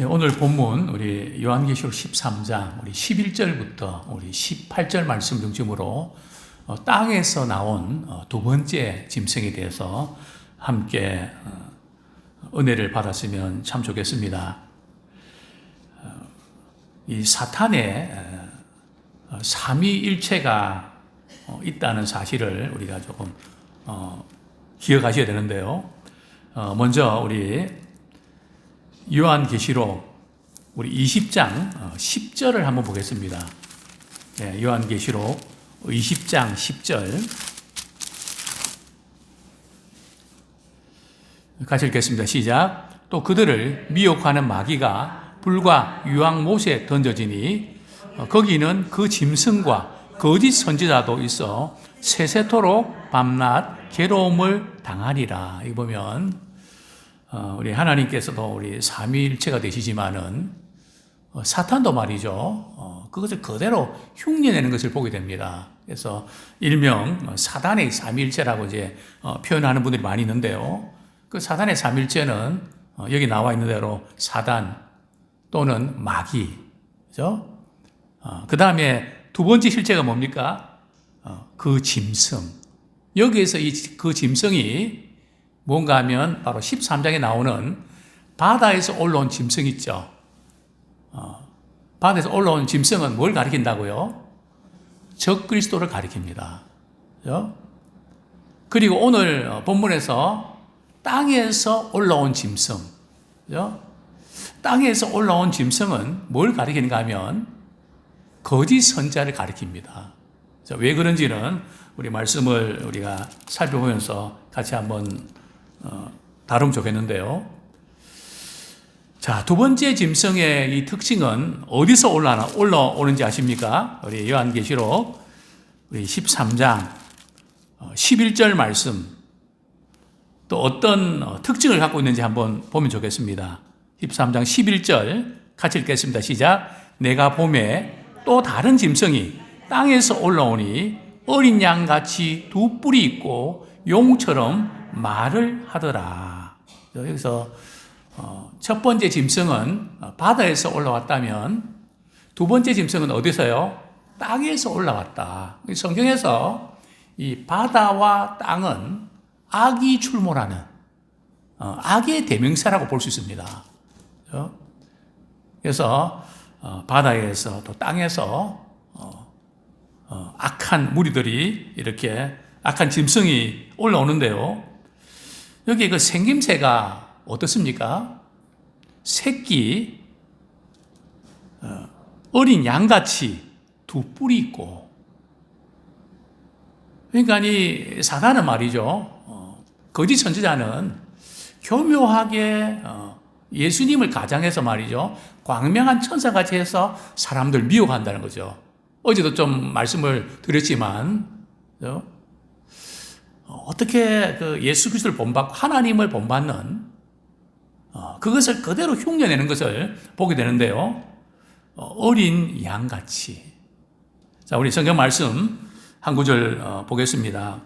예, 오늘 본문 우리 요한계시록 13장 우리 11절부터 우리 18절 말씀 중심으로 어, 땅에서 나온 어, 두 번째 짐승에 대해서 함께 어, 은혜를 받았으면 참 좋겠습니다. 어, 이 사탄의 어, 삼위일체가 어, 있다는 사실을 우리가 조금 어, 기억하셔야 되는데요. 어, 먼저 우리 요한계시록 우리 20장 어, 10절을 한번 보겠습니다. 네, 요한계시록 20장 10절 같이 읽겠습니다. 시작. 또 그들을 미혹하는 마귀가 불과 유황 못에 던져지니 어, 거기는 그 짐승과 거짓 선지자도 있어 세세토록 밤낮 괴로움을 당하리라. 이 보면 어, 우리 하나님께서도 우리 삼위일체가 되시지만은 어, 사탄도 말이죠. 어, 그것을 그대로 흉내내는 것을 보게 됩니다. 그래서 일명 어, 사단의 삼위일체라고 이제 어, 표현하는 분들이 많이 있는데요. 그 사단의 삼위일체는 어, 여기 나와 있는 대로 사단 또는 마귀, 그죠? 그 다음에 두 번째 실체가 뭡니까? 어, 그 짐승. 여기에서 이 그 짐승이 뭔가 하면 바로 13장에 나오는 바다에서 올라온 짐승 있죠. 어, 바다에서 올라온 짐승은 뭘 가리킨다고요? 적 그리스도를 가리킵니다. 그죠? 그리고 오늘 어, 본문에서 땅에서 올라온 짐승. 그죠? 땅에서 올라온 짐승은 뭘 가리키는가 하면 거짓 선자를 가리킵니다. 자, 왜 그런지는 우리 말씀을 우리가 살펴보면서 같이 한번 어, 다루면 좋겠는데요. 자, 두 번째 짐승의 이 특징은 어디서 올라나, 올라오는지 아십니까? 우리 요한계시록 우리 13장 11절 말씀 또 어떤 어, 특징을 갖고 있는지 한번 보면 좋겠습니다. 13장 11절 같이 읽겠습니다. 시작. 내가 봄에 또 다른 짐승이 땅에서 올라오니 어린 양같이 두 뿔이 있고 용처럼 말을 하더라. 여기서 어, 첫 번째 짐승은 바다에서 올라왔다면 두 번째 짐승은 어디서요? 땅에서 올라왔다. 성경에서 이 바다와 땅은 악이 출몰하는 어, 악의 대명사라고 볼 수 있습니다. 그래서 어, 바다에서 또 땅에서 악한 무리들이 이렇게 악한 짐승이 올라오는데요. 여기 그 생김새가 어떻습니까? 새끼, 어린 양같이 두 뿔이 있고, 그러니까 이 사단은 말이죠. 어, 거짓 선지자는 교묘하게 어, 예수님을 가장해서 말이죠. 광명한 천사같이 해서 사람들 미혹한다는 거죠. 어제도 좀 말씀을 드렸지만, 어떻게 그 예수 그리스도를 본받고 하나님을 본받는 어, 그것을 그대로 흉내내는 것을 보게 되는데요. 어, 어린 양같이. 자, 우리 성경 말씀 한 구절 어, 보겠습니다.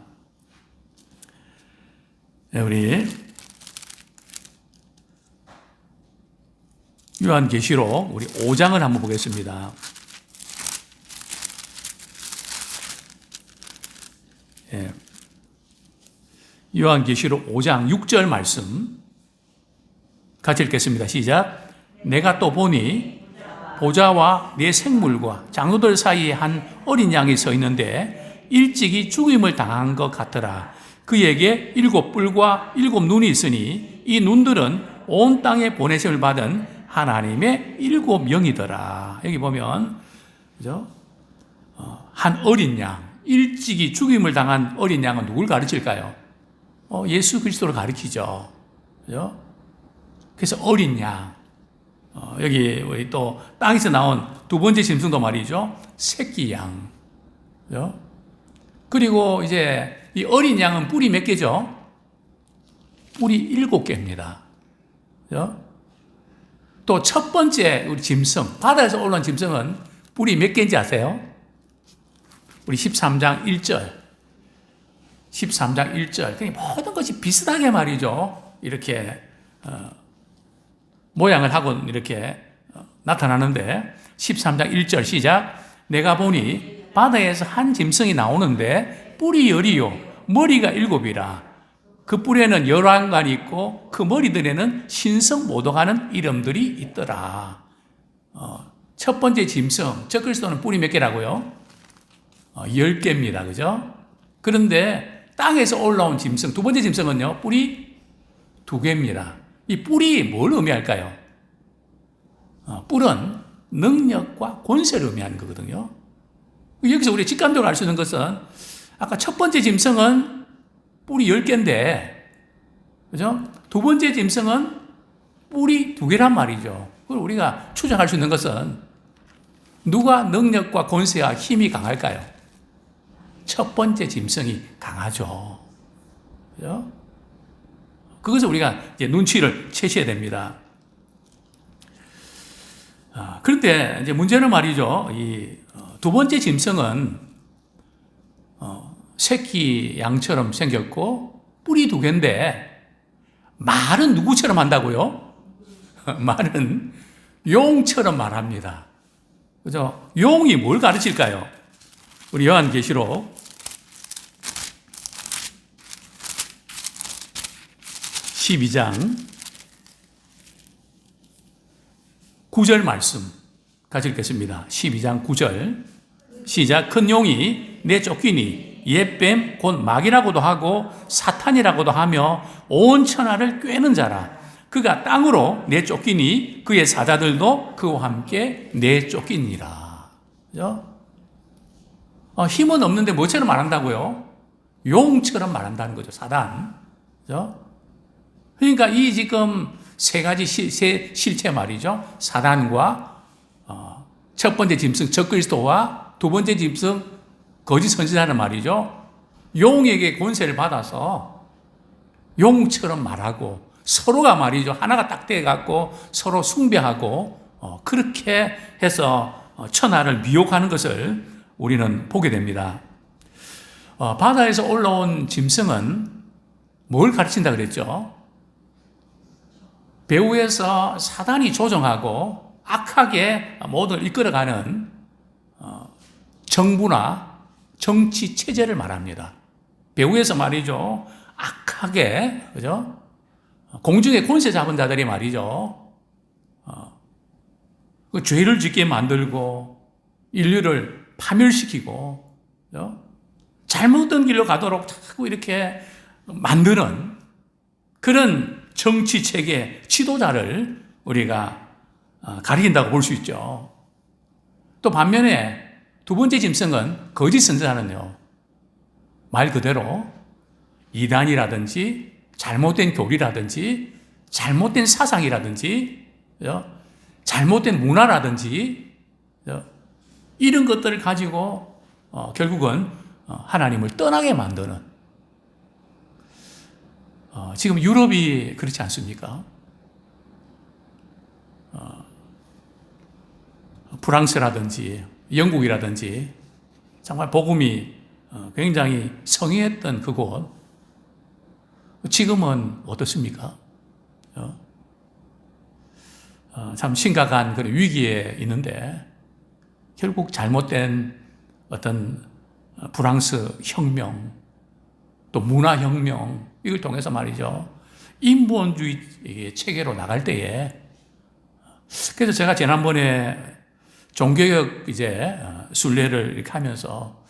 네, 우리 요한계시록 우리 5장을 한번 보겠습니다. 요한계시록 5장 6절 말씀 같이 읽겠습니다. 시작. 내가 또 보니 보좌와 내 생물과 장로들 사이에 한 어린 양이 서 있는데 일찍이 죽임을 당한 것 같더라. 그에게 일곱 뿔과 일곱 눈이 있으니 이 눈들은 온 땅에 보내심을 받은 하나님의 일곱 명이더라. 여기 보면 그죠? 어, 한 어린 양, 일찍이 죽임을 당한 어린 양은 누굴 가르칠까요? 어, 예수 그리스도를 가리키죠. 그죠? 그래서 어린 양. 어, 여기 우리 또 땅에서 나온 두 번째 짐승도 말이죠. 새끼 양. 그죠? 그리고 이제 이 어린 양은 뿔이 몇 개죠? 뿔이 일곱 개입니다. 그죠? 또 첫 번째 우리 짐승, 바다에서 올라온 짐승은 뿔이 몇 개인지 아세요? 우리 13장 1절. 13장 1절. 모든 것이 비슷하게 말이죠. 이렇게 어, 모양을 하고 이렇게 어, 나타나는데 13장 1절 시작 내가 보니 바다에서 한 짐승이 나오는데 뿔이 열이요 머리가 일곱이라 그 뿔에는 열왕관이 있고 그 머리들에는 신성 모독하는 이름들이 있더라. 어, 첫 번째 짐승, 저 그리스도는 뿔이 몇 개라고요? 어, 10개입니다. 그죠? 그런데 땅에서 올라온 짐승, 두 번째 짐승은요, 뿔이 두 개입니다. 이 뿔이 뭘 의미할까요? 어, 뿔은 능력과 권세를 의미하는 거거든요. 여기서 우리 직감적으로 알 수 있는 것은 아까 첫 번째 짐승은 뿔이 10개인데, 그죠? 두 번째 짐승은 뿔이 두 개란 말이죠. 그걸 우리가 추정할 수 있는 것은 누가 능력과 권세와 힘이 강할까요? 첫 번째 짐승이 강하죠. 그죠? 그것을 우리가 이제 눈치를 채셔야 됩니다. 아, 그런데 이제 문제는 말이죠. 이 두 번째 짐승은 어, 새끼 양처럼 생겼고 뿔이 두 개인데 말은 누구처럼 한다고요? 말은 용처럼 말합니다. 그죠? 용이 뭘 가르칠까요? 우리 요한계시록 12장 9절 말씀 같이 읽겠습니다. 12장 9절 시작 큰 용이 내 쫓기니 옛뱀 곧 마귀라고도 하고 사탄이라고도 하며 온 천하를 꿰는 자라 그가 땅으로 내 쫓기니 그의 사자들도 그와 함께 내 쫓기니라. 그죠? 어, 힘은 없는데 뭐처럼 말한다고요? 용처럼 말한다는 거죠. 사단. 그죠? 그러니까 이 지금 세 가지 시, 세 실체 말이죠. 사단과 어, 첫 번째 짐승 적그리스도와 두 번째 짐승 거짓 선지자는 말이죠. 용에게 권세를 받아서 용처럼 말하고 서로가 말이죠. 하나가 딱 돼갖고 서로 숭배하고 어, 그렇게 해서 어, 천하를 미혹하는 것을 우리는 보게 됩니다. 어, 바다에서 올라온 짐승은 뭘 가르친다 그랬죠? 배후에서 사단이 조정하고 악하게 모든 이끌어가는 어, 정부나 정치 체제를 말합니다. 배후에서 말이죠. 악하게, 그죠? 공중에 권세 잡은 자들이 말이죠. 어, 그 죄를 짓게 만들고 인류를 파멸시키고 그죠? 잘못된 길로 가도록 자꾸 이렇게 만드는 그런 정치 체계 지도자를 우리가 어, 가리킨다고 볼 수 있죠. 또 반면에 두 번째 짐승은 거짓 선지자는요. 말 그대로 이단이라든지 잘못된 교리라든지 잘못된 사상이라든지 잘못된 문화라든지 이런 것들을 가지고 어, 결국은 어, 하나님을 떠나게 만드는 어, 지금 유럽이 그렇지 않습니까? 프랑스라든지 영국이라든지 정말 복음이 굉장히 성행했던 그곳 지금은 어떻습니까? 어? 어, 참 심각한 그런 위기에 있는데 결국 잘못된 어떤 프랑스 혁명 또 문화 혁명 이걸 통해서 말이죠. 인본주의 체계로 나갈 때에 그래서 제가 지난번에 종교역 이제 순례를 이렇게 하면서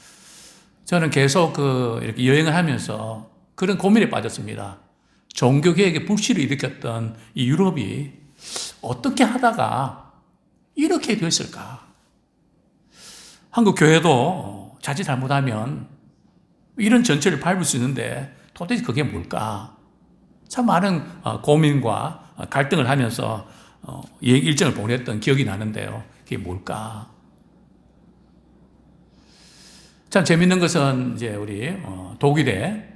저는 계속 그 이렇게 여행을 하면서 그런 고민에 빠졌습니다. 종교개혁에 불씨를 일으켰던 이 유럽이 어떻게 하다가 이렇게 됐을까? 한국 교회도 자칫 잘못하면 이런 전체를 밟을 수 있는데 도대체 그게 뭘까? 참 많은 어, 고민과 갈등을 하면서 어, 일정을 보냈던 기억이 나는데요. 그게 뭘까? 참 재밌는 것은 이제 우리 어, 독일에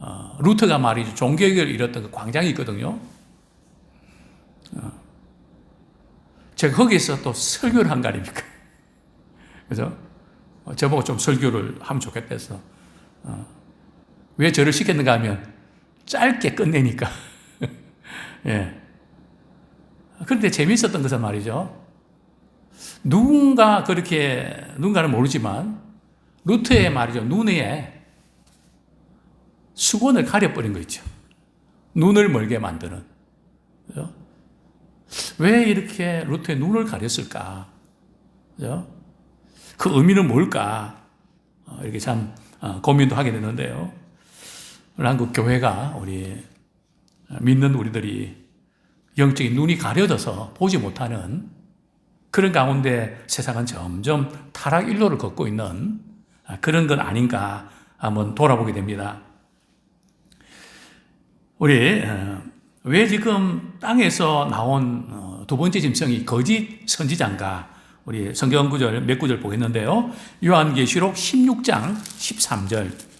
어, 루터가 말이죠. 종교개혁을 이뤘던 그 광장이 있거든요. 어, 제가 거기서 또 설교를 한 거 아닙니까? 어, 저보고 좀 설교를 하면 좋겠다 해서. 어, 왜 저를 시켰는가 하면 짧게 끝내니까. 예. 그런데 재미있었던 것은 말이죠. 누군가 그렇게, 누군가는 모르지만, 루트의 말이죠. 눈에 수건을 가려버린 거 있죠. 눈을 멀게 만드는. 왜 이렇게 루트의 눈을 가렸을까? 그 의미는 뭘까? 어, 이렇게 참 어, 고민도 하게 되는데요. 한국 교회가 우리 믿는 우리들이 영적인 눈이 가려져서 보지 못하는 그런 가운데 세상은 점점 타락 일로를 걷고 있는 그런 건 아닌가 한번 돌아보게 됩니다. 우리 어, 왜 지금 땅에서 나온 어, 두 번째 짐승이 거짓 선지자인가? 우리 성경 구절 몇 구절 보겠는데요. 요한계시록 16장 13절.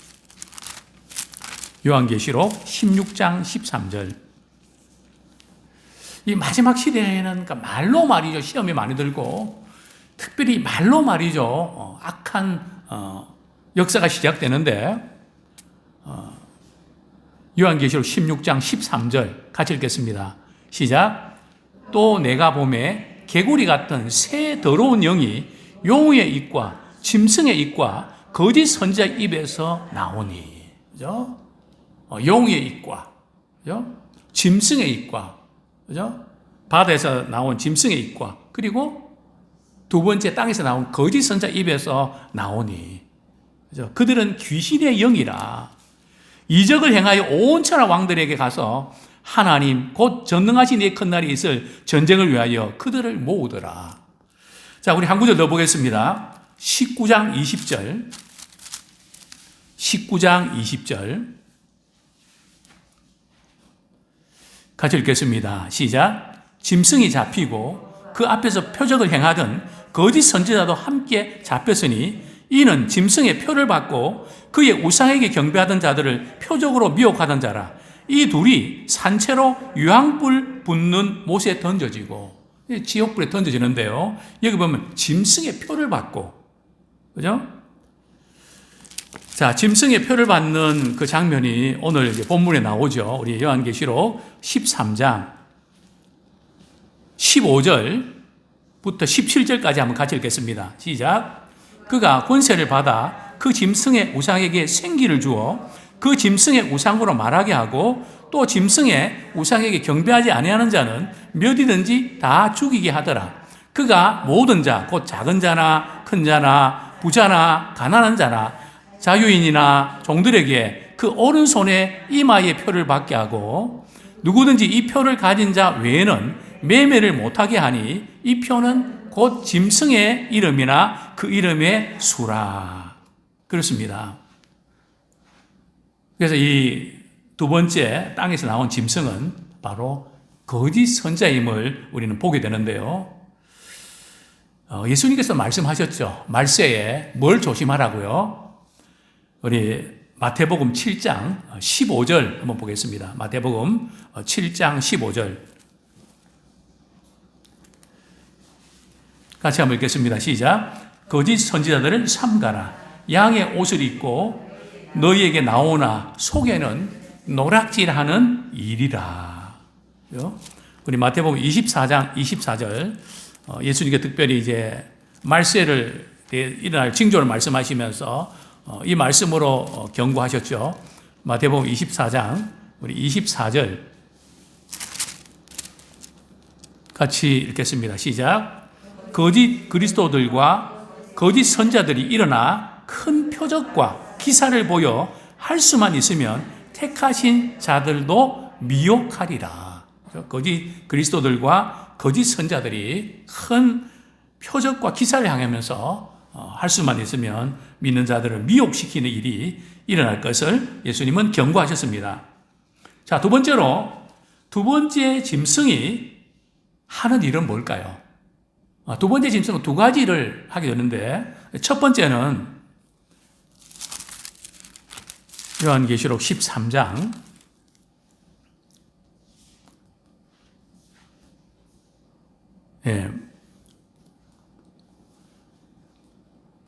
요한계시록 16장 13절. 이 마지막 시대에는 그러니까 말로 말이죠. 시험이 많이 들고 특별히 말로 말이죠. 어, 악한 어, 역사가 시작되는데 어, 요한계시록 16장 13절 같이 읽겠습니다. 시작. 또 내가 봄에 개구리 같은 새 더러운 영이 용의 입과 짐승의 입과 거짓 선지자 입에서 나오니. 그죠? 어, 용의 입과, 그죠? 짐승의 입과, 그죠? 바다에서 나온 짐승의 입과, 그리고 두 번째 땅에서 나온 거짓 선자 입에서 나오니. 그죠? 그들은 귀신의 영이라 이적을 행하여 온 천하 왕들에게 가서 하나님 곧 전능하신 이의 큰 날이 있을 전쟁을 위하여 그들을 모으더라. 자, 우리 한 구절 더 보겠습니다. 19장 20절. 19장 20절. 같이 읽겠습니다. 시작. 짐승이 잡히고 그 앞에서 표적을 행하던 거짓 선지자도 함께 잡혔으니 이는 짐승의 표를 받고 그의 우상에게 경배하던 자들을 표적으로 미혹하던 자라. 이 둘이 산채로 유황불 붙는 못에 던져지고 지옥불에 던져지는데요. 여기 보면 짐승의 표를 받고 그죠? 자, 짐승의 표를 받는 그 장면이 오늘 본문에 나오죠. 우리 요한계시록 13장 15절부터 17절까지 한번 같이 읽겠습니다. 시작. 그가 권세를 받아 그 짐승의 우상에게 생기를 주어 그 짐승의 우상으로 말하게 하고 또 짐승의 우상에게 경배하지 아니하는 자는 몇이든지 다 죽이게 하더라. 그가 모든 자, 곧 작은 자나 큰 자나 부자나 가난한 자나 자유인이나 종들에게 그 오른손에 이마의 표를 받게 하고 누구든지 이 표를 가진 자 외에는 매매를 못하게 하니 이 표는 곧 짐승의 이름이나 그 이름의 수라. 그렇습니다. 그래서 이 두 번째 땅에서 나온 짐승은 바로 거짓 선자임을 우리는 보게 되는데요. 어, 예수님께서 말씀하셨죠. 말세에 뭘 조심하라고요? 우리 마태복음 7장 15절 한번 보겠습니다. 마태복음 7장 15절. 같이 한번 읽겠습니다. 시작. 거짓 선지자들은 삼가라. 양의 옷을 입고 너희에게 나오나 속에는 노락질하는 일이라. 우리 마태복음 24장 24절 어, 예수님께 특별히 이제 말세를 일어날 징조를 말씀하시면서 어, 이 말씀으로 어, 경고하셨죠. 마태복음 24장 우리 24절 같이 읽겠습니다. 시작. 거짓 그리스도들과 거짓 선자들이 일어나 큰 표적과 기사를 보여 할 수만 있으면 택하신 자들도 미혹하리라. 거짓 그리스도들과 거짓 선자들이 큰 표적과 기사를 향하면서 할 수만 있으면 믿는 자들을 미혹시키는 일이 일어날 것을 예수님은 경고하셨습니다. 자, 두 번째로, 두 번째 짐승이 하는 일은 뭘까요? 아, 두 번째 짐승은 두 가지를 하게 되는데, 첫 번째는 요한계시록 13장 예.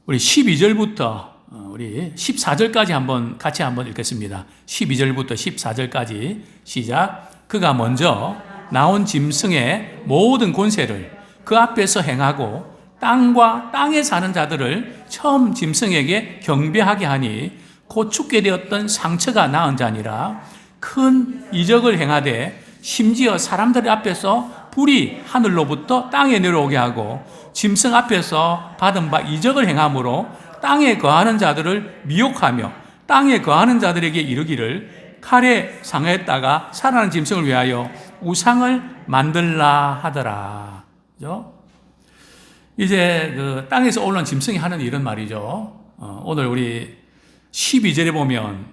우리 12절부터 어, 우리 14절까지 한번 같이 한번 읽겠습니다. 12절부터 14절까지 시작. 그가 먼저 나온 짐승의 모든 권세를 그 앞에서 행하고 땅과 땅에 사는 자들을 처음 짐승에게 경배하게 하니 곧 죽게 되었던 상처가 나은 자니라 큰 이적을 행하되 심지어 사람들 앞에서 불이 하늘로부터 땅에 내려오게 하고 짐승 앞에서 받은 바 이적을 행함으로 땅에 거하는 자들을 미혹하며 땅에 거하는 자들에게 이르기를 칼에 상했다가 살아난 짐승을 위하여 우상을 만들라 하더라. 그죠? 이제 그 땅에서 올라온 짐승이 하는 일은 말이죠. 어, 오늘 우리 12절에 보면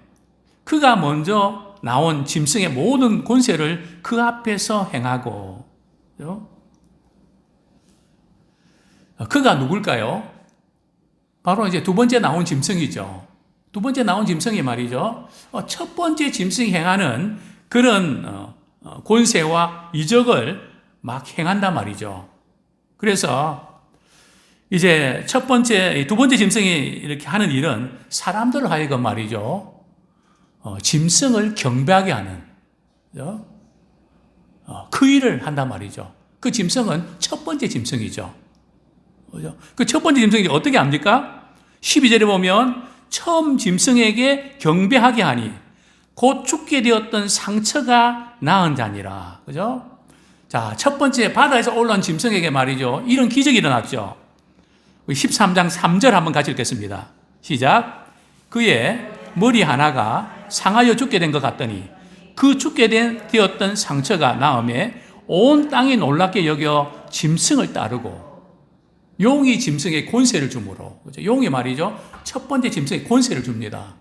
그가 먼저 나온 짐승의 모든 권세를 그 앞에서 행하고 그죠? 어, 그가 누굴까요? 바로 이제 두 번째 나온 짐승이죠. 두 번째 나온 짐승이 말이죠. 어, 첫 번째 짐승이 행하는 그런 어, 어, 권세와 이적을 막 행한단 말이죠. 그래서 이제 첫 번째, 두 번째 짐승이 이렇게 하는 일은 사람들을 하여금 말이죠. 어, 짐승을 경배하게 하는, 그 일을 한단 말이죠. 그 짐승은 첫 번째 짐승이죠. 그죠? 그 첫 번째 짐승이 어떻게 합니까? 12절에 보면 처음 짐승에게 경배하게 하니 곧 죽게 되었던 상처가 나은 자니라. 그죠? 자, 첫 번째 바다에서 올라온 짐승에게 말이죠. 이런 기적이 일어났죠. 13장 3절 한번 같이 읽겠습니다. 시작. 그의 머리 하나가 상하여 죽게 된 것 같더니 그 죽게 된 되었던 상처가 나음에 온 땅이 놀랍게 여겨 짐승을 따르고 용이 짐승의 권세를 주므로 그죠? 용이 말이죠. 첫 번째 짐승의 권세를 줍니다.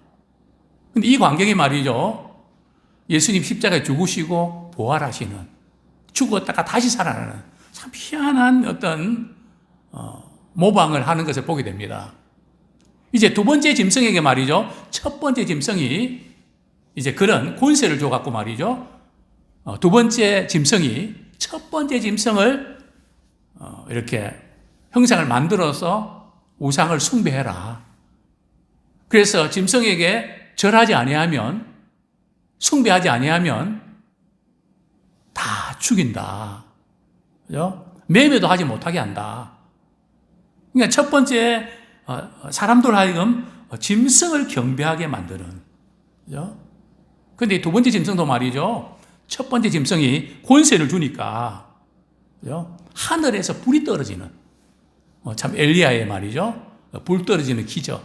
근데 이 광경이 말이죠. 예수님 십자가에 죽으시고 부활하시는 죽었다가 다시 살아나는 참 희한한 어떤 어, 모방을 하는 것을 보게 됩니다. 이제 두 번째 짐승에게 말이죠. 첫 번째 짐승이 이제 그런 권세를 줘갖고 말이죠. 어, 두 번째 짐승이 첫 번째 짐승을 어, 이렇게 형상을 만들어서 우상을 숭배해라. 그래서 짐승에게 절하지 아니하면 숭배하지 아니하면 다 죽인다. 그죠? 매매도 하지 못하게 한다. 그러니까 첫 번째 어, 사람들 하여금 짐승을 경배하게 만드는. 그죠? 근데 두 번째 짐승도 말이죠. 첫 번째 짐승이 권세를 주니까 그죠? 하늘에서 불이 떨어지는 어, 참 엘리야의 말이죠. 불 떨어지는 기적.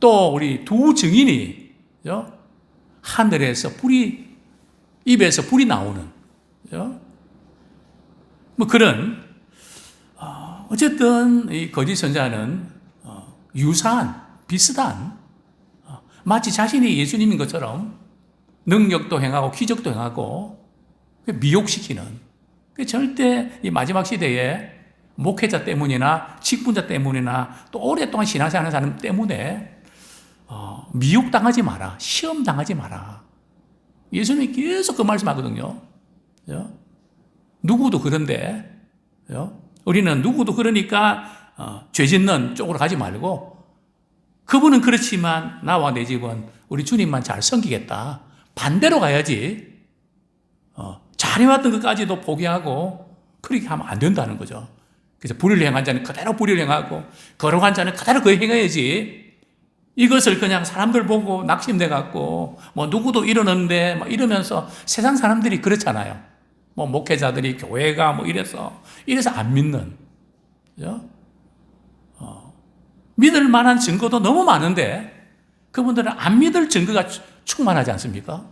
또 우리 두 증인이? 하늘에서 불이 입에서 불이 나오는? 뭐 그런 어, 어쨌든 이 거짓 선자는 어, 유사한 비슷한 어, 마치 자신이 예수님인 것처럼 능력도 행하고 기적도 행하고 미혹시키는 그 절대 이 마지막 시대에 목회자 때문이나 직분자 때문이나 또 오랫동안 신앙생활 하는 사람 때문에 어, 미혹당하지 마라. 시험 당하지 마라. 예수님이 계속 그 말씀 하거든요. 그죠? 누구도 그런데, 그죠? 우리는 누구도 그러니까 어, 죄 짓는 쪽으로 가지 말고 그분은 그렇지만 나와 내 집은 우리 주님만 잘 섬기겠다. 반대로 가야지. 어, 잘해왔던 것까지도 포기하고 그렇게 하면 안 된다는 거죠. 그래서 불의를 행한 자는 그대로 불의를 행하고 거룩한 자는 그대로 그 행해야지. 이것을 그냥 사람들 보고 낙심돼 갖고 뭐 누구도 이러는데 막 이러면서 세상 사람들이 그렇잖아요. 뭐 목회자들이 교회가 뭐 이래서 이래서 안 믿는. 그죠? 어, 믿을 만한 증거도 너무 많은데 그분들은 안 믿을 증거가 충만하지 않습니까?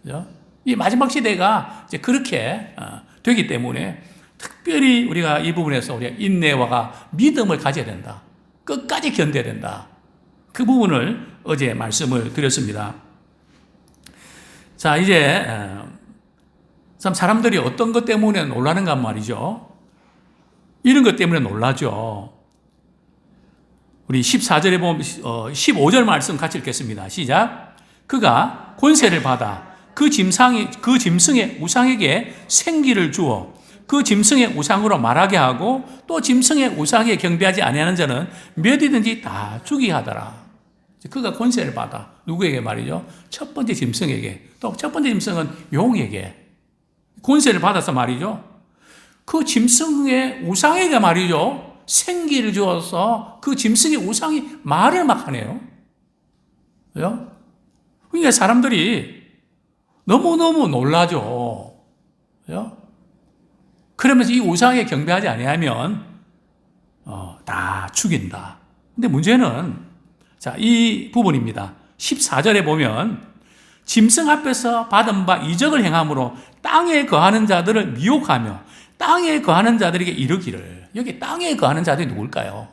그죠? 이 마지막 시대가 이제 그렇게 어, 되기 때문에 특별히 우리가 이 부분에서 우리가 인내와 믿음을 가져야 된다. 끝까지 견뎌야 된다. 그 부분을 어제 말씀을 드렸습니다. 자, 이제 참 사람들이 어떤 것 때문에 놀라는가 말이죠. 이런 것 때문에 놀라죠. 우리 14절에 보면 15절 말씀 같이 읽겠습니다. 시작. 그가 권세를 받아 그그 짐승의 우상에게 생기를 주어 그 짐승의 우상으로 말하게 하고 또 짐승의 우상에 경배하지 아니하는 자는 몇이든지 다 죽이 하더라. 그가 권세를 받아 누구에게 말이죠? 첫 번째 짐승에게 또 첫 번째 짐승은 용에게 권세를 받아서 말이죠. 그 짐승의 우상에게 말이죠. 생기를 주어서 그 짐승의 우상이 말을 막 하네요. 그죠? 그러니까 사람들이 너무너무 놀라죠. 그죠? 그러면서 이 우상에 경배하지 아니하면 어, 다 죽인다. 근데 문제는 자, 이 부분입니다. 14절에 보면 짐승 앞에서 받은 바 이적을 행함으로 땅에 거하는 자들을 미혹하며 땅에 거하는 자들에게 이르기를 여기 땅에 거하는 자들이 누굴까요?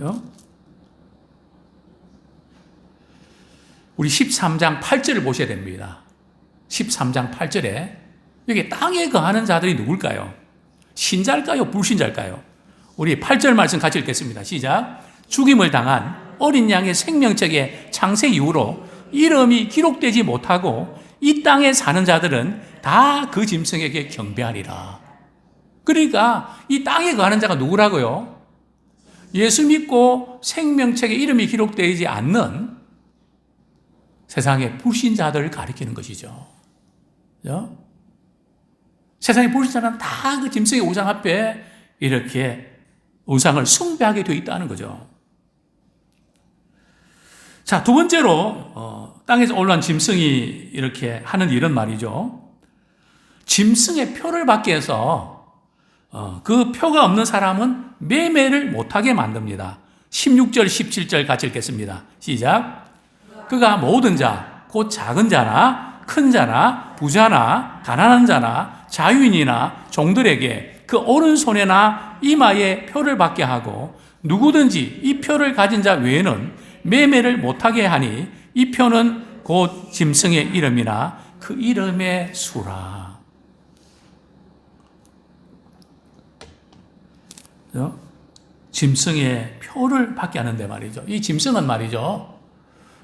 어? 우리 13장 8절을 보셔야 됩니다. 13장 8절에 여기 땅에 거하는 자들이 누굴까요? 신자일까요? 불신자일까요? 우리 8절 말씀 같이 읽겠습니다. 시작. 죽임을 당한 어린 양의 생명책의 창세 이후로 이름이 기록되지 못하고 이 땅에 사는 자들은 다 그 짐승에게 경배하리라. 그러니까 이 땅에 거하는 자가 누구라고요? 예수 믿고 생명책에 이름이 기록되지 않는 세상의 불신자들을 가리키는 것이죠. 그죠? 세상의 불신자는 다 그 짐승의 우상 앞에 이렇게 우상을 숭배하게 되어 있다는 거죠. 자, 두 번째로, 어, 땅에서 올라온 짐승이 이렇게 하는 일은 말이죠. 짐승의 표를 받기 위해서, 어, 그 표가 없는 사람은 매매를 못하게 만듭니다. 16절, 17절 같이 읽겠습니다. 시작. 그가 모든 자, 곧 작은 자나 큰 자나 부자나 가난한 자나 자유인이나 종들에게 그 오른손에나 이마에 표를 받게 하고 누구든지 이 표를 가진 자 외에는 매매를 못하게 하니 이 표는 곧 짐승의 이름이나 그 이름의 수라. 짐승의 표를 받게 하는데 말이죠. 이 짐승은 말이죠.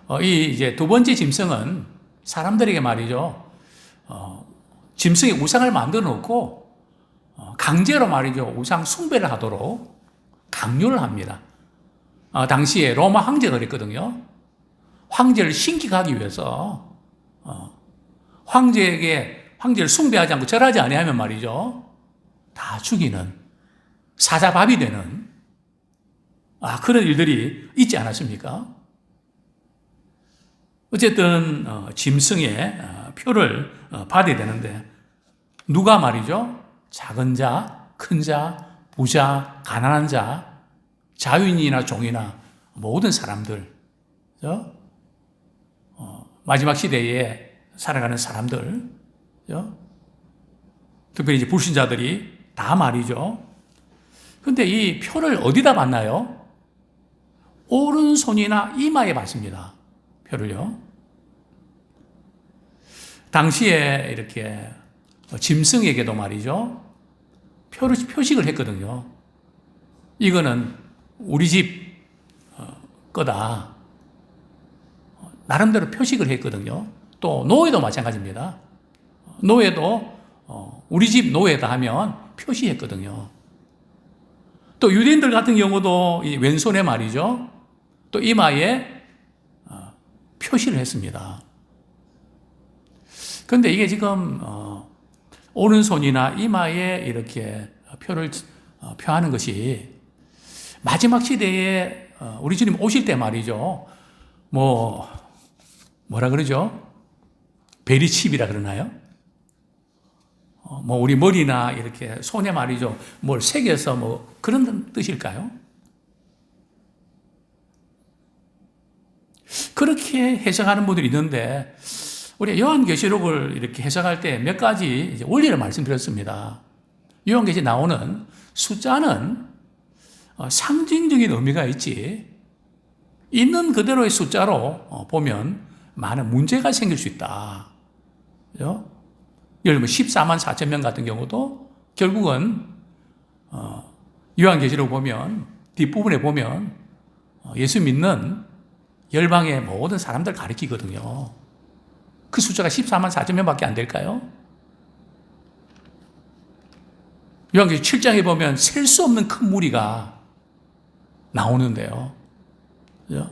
어, 이 이제 두 번째 짐승은 사람들에게 말이죠. 어, 짐승의 우상을 만들어 놓고 어, 강제로 말이죠. 우상 숭배를 하도록 강요를 합니다. 어, 당시에 로마 황제가 그랬거든요. 황제를 신기하기 위해서 어, 황제에게 황제를 숭배하지 않고 절하지 아니하면 말이죠. 다 죽이는 사자밥이 되는 아 그런 일들이 있지 않았습니까? 어쨌든 어, 짐승의 어, 표를 어, 받아야 되는데 누가 말이죠? 작은 자, 큰 자, 부자, 가난한 자, 자유인이나 종이나 모든 사람들, 그죠? 어, 마지막 시대에 살아가는 사람들, 그죠? 특별히 이제 불신자들이 다 말이죠. 근데 이 표를 어디다 받나요? 오른손이나 이마에 받습니다. 표를요. 당시에 이렇게 짐승에게도 말이죠. 표를 표식을 했거든요. 이거는 우리 집 어, 거다. 나름대로 표식을 했거든요. 또 노예도 마찬가지입니다. 노예도 어, 우리 집 노예다 하면 표시했거든요. 또 유대인들 같은 경우도 왼손에 말이죠. 또 이마에 어, 표시를 했습니다. 그런데 이게 지금 오른손이나 이마에 이렇게 표를 표하는 것이 마지막 시대에 어, 우리 주님 오실 때 말이죠. 뭐 뭐라 그러죠? 베리칩이라 그러나요? 어, 뭐 우리 머리나 이렇게 손에 말이죠. 뭘 새겨서 뭐 그런 뜻일까요? 그렇게 해석하는 분들이 있는데 우리 요한계시록을 이렇게 해석할 때 몇 가지 원리를 말씀드렸습니다. 요한계시 나오는 숫자는 어, 상징적인 의미가 있지. 있는 그대로의 숫자로 어, 보면 많은 문제가 생길 수 있다. 그죠? 예를 들면 14만 4천 명 같은 경우도 결국은 어, 요한계시록 보면 뒷부분에 보면 예수 믿는 열방의 모든 사람들 가리키거든요. 그 숫자가 14만 4천 명밖에 안 될까요? 요한계시 7장에 보면 셀 수 없는 큰 무리가 나오는데요. 그죠?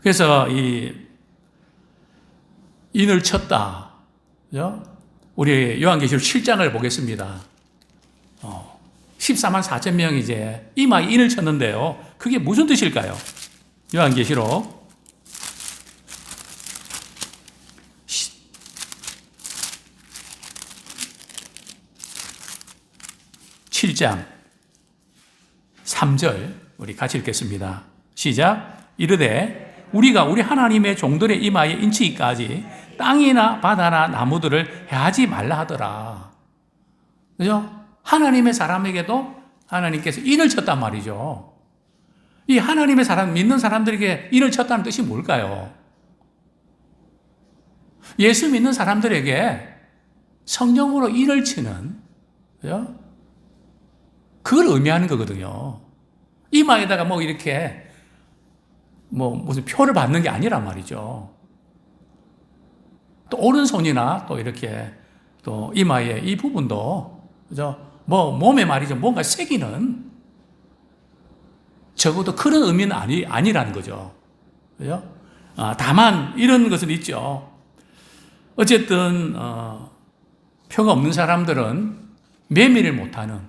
그래서 이 인을 쳤다. 그죠? 우리 요한계시록 7장을 보겠습니다. 어, 14만 4천 명이 이제 이마에 인을 쳤는데요. 그게 무슨 뜻일까요? 요한계시록 7장 3절 우리 같이 읽겠습니다. 시작. 이르되 우리가 우리 하나님의 종들의 이마에 인치기까지 땅이나 바다나 나무들을 해하지 말라 하더라. 그죠? 하나님의 사람에게도 하나님께서 인을 쳤단 말이죠. 이 하나님의 사람, 믿는 사람들에게 인을 쳤다는 뜻이 뭘까요? 예수 믿는 사람들에게 성령으로 인을 치는, 그죠? 그걸 의미하는 거거든요. 이마에다가 뭐 이렇게 뭐 무슨 표를 받는 게 아니란 말이죠. 또 오른손이나 또 이렇게 또 이마에 이 부분도 그죠? 뭐 몸에 말이죠. 뭔가 새기는 적어도 그런 의미는 아니 아니라는 거죠. 그죠? 아, 다만 이런 것은 있죠. 어쨌든 어, 표가 없는 사람들은 매매를 못하는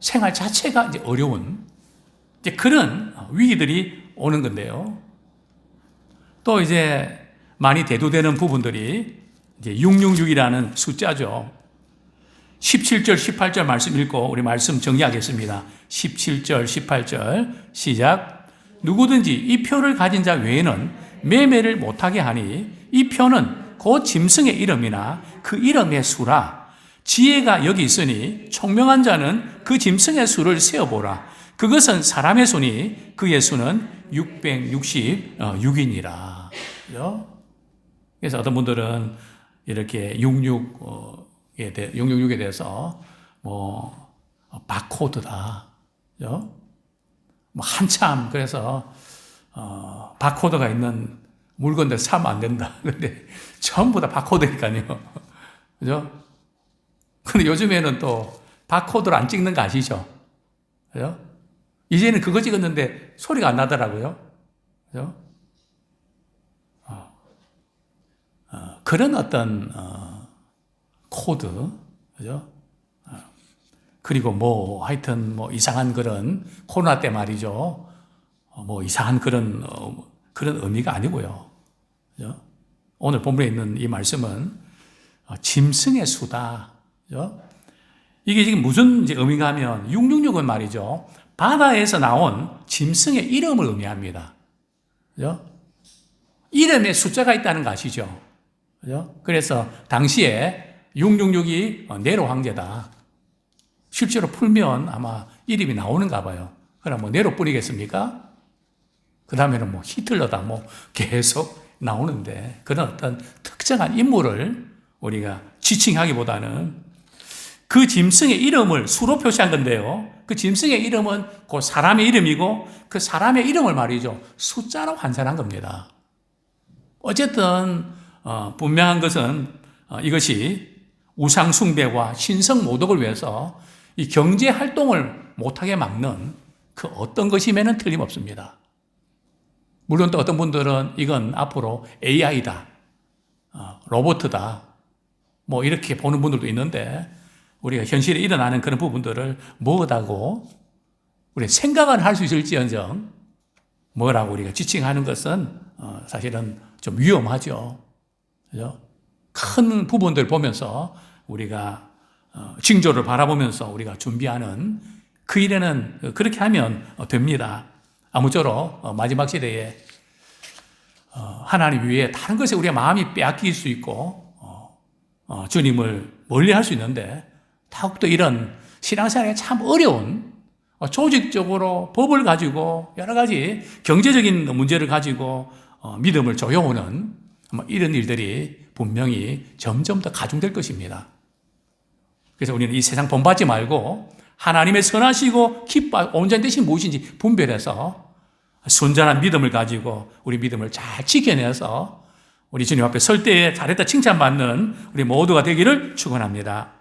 생활 자체가 이제 어려운 이제 그런 위기들이 오는 건데요. 또 이제 많이 대두되는 부분들이 이제 666이라는 숫자죠. 17절, 18절 말씀 읽고 우리 말씀 정리하겠습니다. 17절, 18절 시작. 누구든지 이 표를 가진 자 외에는 매매를 못하게 하니 이 표는 그 짐승의 이름이나 그 이름의 수라. 지혜가 여기 있으니 총명한 자는 그 짐승의 수를 세어보라. 그것은 사람의 손이 그의 수는 666이니라. 그래서 어떤 분들은 이렇게 66에 대, 666에 대해서 뭐 바코드다. 뭐 한참 그래서 어, 바코드가 있는 물건들 사면 안 된다. 근데 전부 다 바코드니까요. 그죠? 근데 요즘에는 또 바코드를 안 찍는 거 아시죠? 그죠? 이제는 그거 찍었는데 소리가 안 나더라고요. 그죠? 어, 어, 그런 어떤 어, 코드, 그죠? 어, 그리고 뭐 하여튼 뭐 이상한 그런 코로나 때 말이죠. 어, 뭐 이상한 그런 어, 그런 의미가 아니고요. 오늘 본문에 있는 이 말씀은 어, 짐승의 수다. 이게 지금 무슨 의미가 하면 666은 말이죠. 바다에서 나온 짐승의 이름을 의미합니다. 이름에 숫자가 있다는 거 아시죠? 그래서 당시에 666이 네로 황제다. 실제로 풀면 아마 이름이 나오는가 봐요. 그럼 뭐 네로 뿌리겠습니까? 그 다음에는 뭐 히틀러다 뭐 계속 나오는데 그런 어떤 특정한 인물을 우리가 지칭하기보다는 그 짐승의 이름을 수로 표시한 건데요. 그 짐승의 이름은 그 사람의 이름이고 그 사람의 이름을 말이죠. 숫자로 환산한 겁니다. 어쨌든 어, 분명한 것은 어, 이것이 우상 숭배와 신성 모독을 위해서 이 경제 활동을 못하게 막는 그 어떤 것임에는 틀림없습니다. 물론 또 어떤 분들은 이건 앞으로 AI다, 어, 로봇이다, 뭐 이렇게 보는 분들도 있는데 우리가 현실에 일어나는 그런 부분들을 뭐다고 우리 생각은 할 수 있을지언정 뭐라고 우리가 지칭하는 것은 어, 사실은 좀 위험하죠. 그죠? 큰 부분들 보면서 우리가 어, 징조를 바라보면서 우리가 준비하는 그 일에는 그렇게 하면 됩니다. 아무쪼록 어, 마지막 시대에 하나님 위에 다른 것에 우리의 마음이 빼앗길 수 있고 주님을 멀리 할 수 있는데 더욱더 이런 신앙생활이 참 어려운 어, 조직적으로 법을 가지고 여러 가지 경제적인 문제를 가지고 어, 믿음을 조여오는 뭐 이런 일들이 분명히 점점 더 가중될 것입니다. 그래서 우리는 이 세상 본받지 말고 하나님의 선하시고 기뻐 온전한 뜻이 무엇인지 분별해서 순전한 믿음을 가지고 우리 믿음을 잘 지켜내서 우리 주님 앞에 설 때에 잘했다 칭찬받는 우리 모두가 되기를 축원합니다.